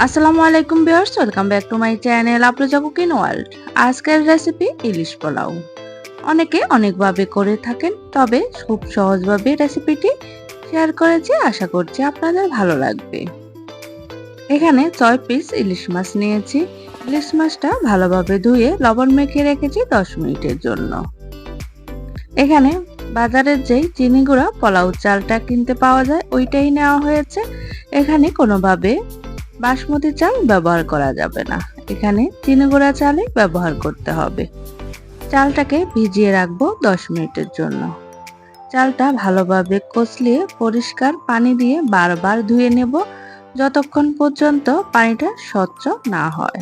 আসসালামু আলাইকুম viewers, welcome back to my channel আপলোজা cooking world. আজকের রেসিপি ইলিশ পোলাও। অনেকে অনেকভাবে করে থাকেন, তবে খুব সহজভাবে রেসিপিটি শেয়ার করেছি, আশা করছি আপনাদের ভালো লাগবে। এখানে ছয় পিস ইলিশ মাছ নিয়েছি। ইলিশ মাছটা ভালোভাবে ধুয়ে লবণ মেখে রেখেছি দশ মিনিটের জন্য। এখানে বাজারের যেই চিনি গুঁড়া পোলাও চালটা কিনতে পাওয়া যায়, ওইটাই নেওয়া হয়েছে। এখানে কোনোভাবে বাসমতি চাল ব্যবহার করা যাবে না। এখানে চিনি গুঁড়া চালই ব্যবহার করতে হবে। চালটাকে ভিজিয়ে রাখব দশ মিনিটের জন্য। চালটা ভালোভাবে কচলিয়ে পরিষ্কার পানি দিয়ে বারবার ধুয়ে নেব যতক্ষণ পর্যন্ত পানিটা স্বচ্ছ না হয়।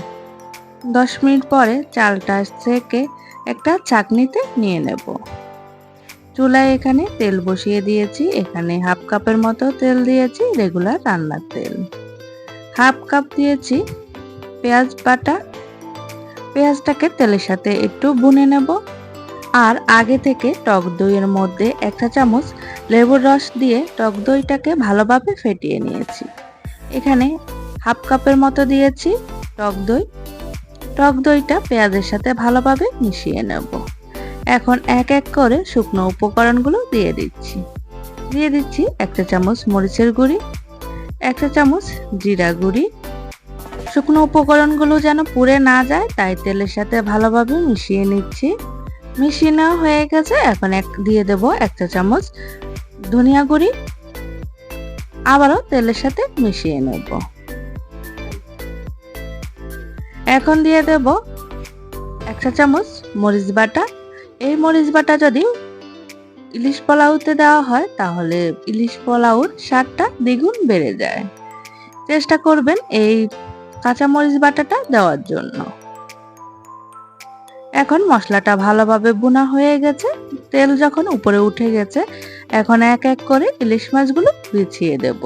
দশ মিনিট পরে চালটা থেকে একটা চাকনিতে নিয়ে নেব। চুলায় এখানে তেল বসিয়ে দিয়েছি। এখানে হাফ কাপের মতো তেল দিয়েছি, রেগুলার রান্নার তেল। হাফ কাপ দিয়েছি পেঁয়াজ বাটা। পেঁয়াজটাকে তেলের সাথে একটু বুনে নেব। আর আগে থেকে টক দইয়ের মধ্যে একটা চামচ লেবুর রস দিয়ে টক দইটাকে ভালোভাবে ফেটিয়ে নিয়েছি। এখানে হাফ কাপের মতো দিয়েছি টক দই। টক দইটা পেঁয়াজের সাথে ভালোভাবে মিশিয়ে নেব। এখন এক এক করে শুকনো উপকরণগুলো দিয়ে দিচ্ছি। দিয়ে দিচ্ছি একটা চামচ মরিচের গুঁড়ি। একটা চামচ জিরা গুঁড়ি। শুকনো উপকরণগুলো যেন পুড়ে না যায়, তাই তেলের সাথে ভালোভাবে মিশিয়ে নিচ্ছি। মিশিয়ে নেওয়া হয়ে গেছে, এখন এক, দিয়ে দেব একটা চামচ ধনিয়া গুঁড়ি। আবারও তেলের সাথে মিশিয়ে নেব। এখন দিয়ে দেব একটা চামচ মরিচ বাটা। এই মরিচ বাটা যদি ইলিশ পোলাওতে দেওয়া হয়, তাহলে ইলিশ পোলাওর স্বাদটা দ্বিগুণ বেড়ে যায়। চেষ্টা করবেন এই কাঁচামরিচ বাটাটা দেওয়ার জন্য। এখন মশলাটা ভালোভাবে বোনা হয়ে গেছে। তেল যখন উপরে উঠে গেছে, এখন এক এক করে ইলিশ মাছগুলো বিছিয়ে দেব।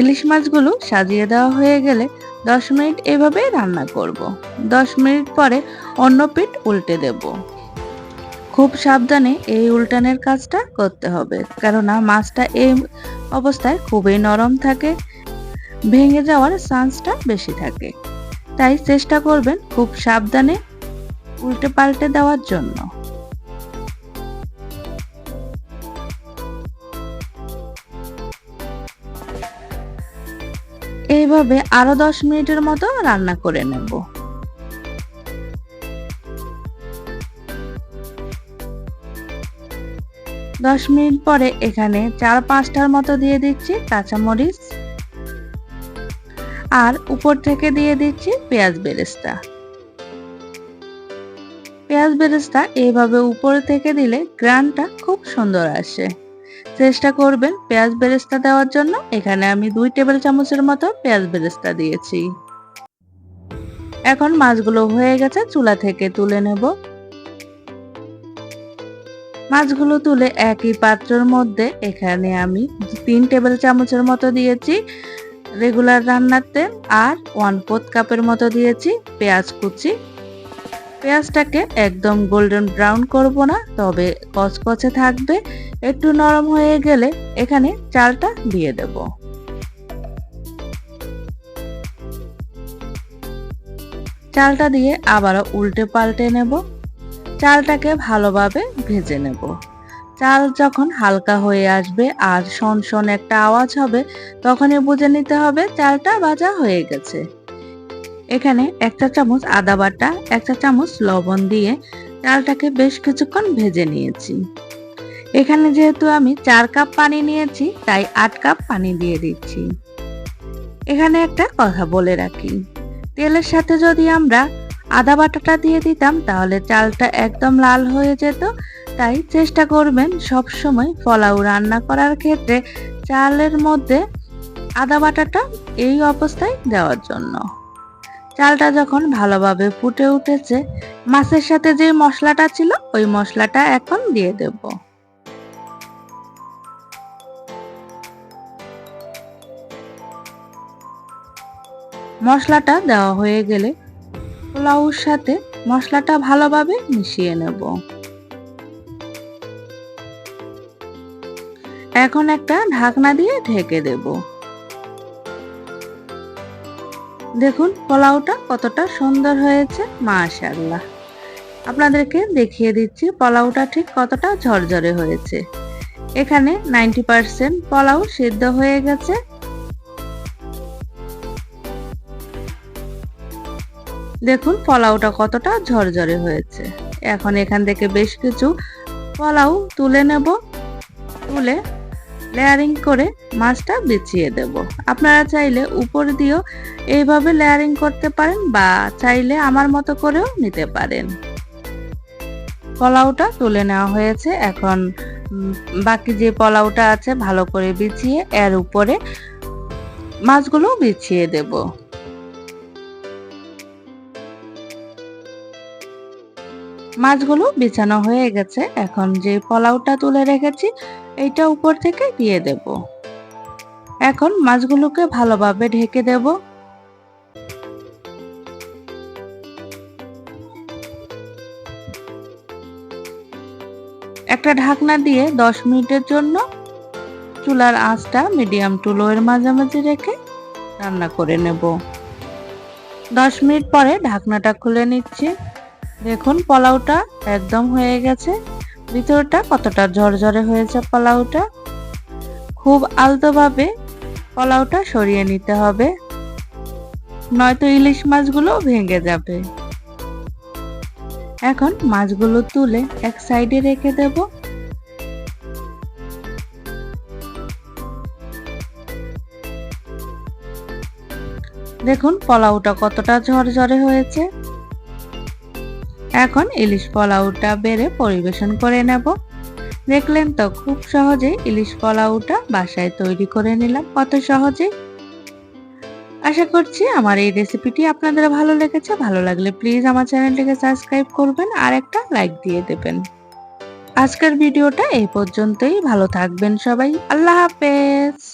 ইলিশ মাছগুলো সাজিয়ে দেওয়া হয়ে গেলে দশ মিনিট এভাবে রান্না করব। দশ মিনিট পরে অন্য পিঠ উল্টে দেবো। খুব সাবধানে এই উল্টানের কাজটা করতে হবে। কেননা মাছটা এই অবস্থায় খুবই নরম থাকে, ভেঙে যাওয়ার চান্সটা বেশি থাকে। তাই চেষ্টা করবেন খুব সাবধানে উল্টে পাল্টে দেওয়ার জন্য। এইভাবে আরও দশ মিনিটের মতো রান্না করে নেব। দশ মিনিট পরে এখানে চার পাঁচটার মতো দিয়ে দিচ্ছি কাঁচামরিচ। আর উপর থেকে দিয়ে দিচ্ছি পেঁয়াজ বেরেস্তা। পেঁয়াজ বেরেস্তা এইভাবে উপর থেকে দিলে গ্রানটা খুব সুন্দর আসে। চেষ্টা করবেন পেঁয়াজ বেরেস্তা দেওয়ার জন্য। এখানে আমি দুই টেবিল চামচের মতো পেঁয়াজ বেরেস্তা দিয়েছি। এখন মাছগুলো হয়ে গেছে, চুলা থেকে তুলে নেব। মাছগুলো তুলে একই পাত্রের মধ্যে এখানে আমি তিন টেবিল চামচের মতো দিয়েছি রেগুলার রান্নার তেল আর ওয়ান ফোর্থ কাপের মতো দিয়েছি পেঁয়াজ কুচি। পেঁয়াজটাকে একদম গোল্ডেন ব্রাউন করব না, তবে কচকচে থাকবে, একটু নরম হয়ে গেলে এখানে চালটা দিয়ে দেব। চালটা দিয়ে আবারও উল্টে পাল্টে নেব। চালটাকে ভালোভাবে ভেজে নেব। চাল যখন হালকা হয়ে আসবে আর শন শন একটা আওয়াজ হবে, তখনই বুঝে নিতে হবে চালটা ভাজা হয়ে গেছে। এখানে একটা চামচ আদা বাটা, একটা চামচ লবণ দিয়ে চালটাকে বেশ কিছুক্ষণ ভেজে নিয়েছি। এখানে যেহেতু আমি চার কাপ পানি নিয়েছি, তাই আট কাপ পানি দিয়ে দিচ্ছি। এখানে একটা কথা বলে রাখি। তেলের সাথে যদি আমরা আদা বাটাটা দিয়ে দিতাম, তাহলে চালটা একদম লাল হয়ে যেত। তাই চেষ্টা করবেন সব সময় পোলাও রান্না করার ক্ষেত্রে চালের মধ্যে আদা বাটাটা এই অবস্থায় দেওয়ার জন্য। চালটা যখন ভালোভাবে ফুটে উঠেছে, মাছের সাথে যে মশলাটা ছিল, ওই মশলাটা এখন দিয়ে দেব। মশলাটা দেওয়া হয়ে গেলে পোলাওর সাথে মশলাটা ভালোভাবে মিশিয়ে নেব। এখন একটা ঢাকনা দিয়ে ঢেকে দেব। দেখুন পোলাওটা কতটা সুন্দর হয়েছে মাশাল্লাহ আপনাদেরকে দেখিয়ে দিচ্ছি পোলাওটা ঠিক কতটা ঝরঝরে হয়েছে। এখানে নাইনটি পার্সেন্ট পোলাও সিদ্ধ হয়ে গেছে। দেখুন, পোলাওটা কতটা ঝরঝরে হয়েছে। এখন এখান থেকে বেশ কিছু পোলাও তুলে নেব। তুলে লেয়ারিং করে মাছটা বিছিয়ে দেব। আপনারা চাইলে উপর দিয়েও এইভাবে লেয়ারিং করতে পারেন বা চাইলে আমার মতো করেও নিতে পারেন। পোলাওটা তুলে নেওয়া হয়েছে। এখন বাকি যে পোলাওটা আছে ভালো করে বিছিয়ে এর উপরে মাছগুলো বিছিয়ে দেব। মাছগুলো বিছানো হয়ে গেছে। এখন যে পোলাওটা তুলে রেখেছি, এইটা উপর থেকে দিয়ে দেব। এখন মাছগুলোকে ভালোভাবে ঢেকে দেব। একটা ঢাকনা দিয়ে দশ মিনিটের জন্য চুলার আঁচটা মিডিয়াম টু লোয়ের মাঝামাঝি রেখে রান্না করে নেব। দশ মিনিট পরে ঢাকনাটা খুলে নিচ্ছি। দেখুন, পোলাওটা একদম হয়ে গেছে। ভিতরটা কতটা ঝরঝরে হয়েছে পোলাওটা। খুব আলতোভাবে পোলাওটা সরিয়ে নিতে হবে। নয়তো ইলিশ মাছগুলো ভেঙে যাবে। এখন মাছগুলো তুলে এক সাইডে রেখে দেব। দেখুন, পোলাওটা কতটা ঝরঝরে হয়েছে। এখন ইলিশ পোলাওটা বেড়ে পরিবেশন করে নেব। দেখলেন তো, খুব সহজে ইলিশ পোলাওটা বাসায় তৈরি করে নিলাম, কত সহজে। আশা করছি আমার এই রেসিপিটি আপনাদের ভালো লেগেছে। ভালো লাগলে প্লিজ আমার চ্যানেলটিকে সাবস্ক্রাইব করবেন আর একটা লাইক দিয়ে দেবেন। আজকের ভিডিওটা এই পর্যন্তই। ভালো থাকবেন সবাই। আল্লাহ হাফেজ।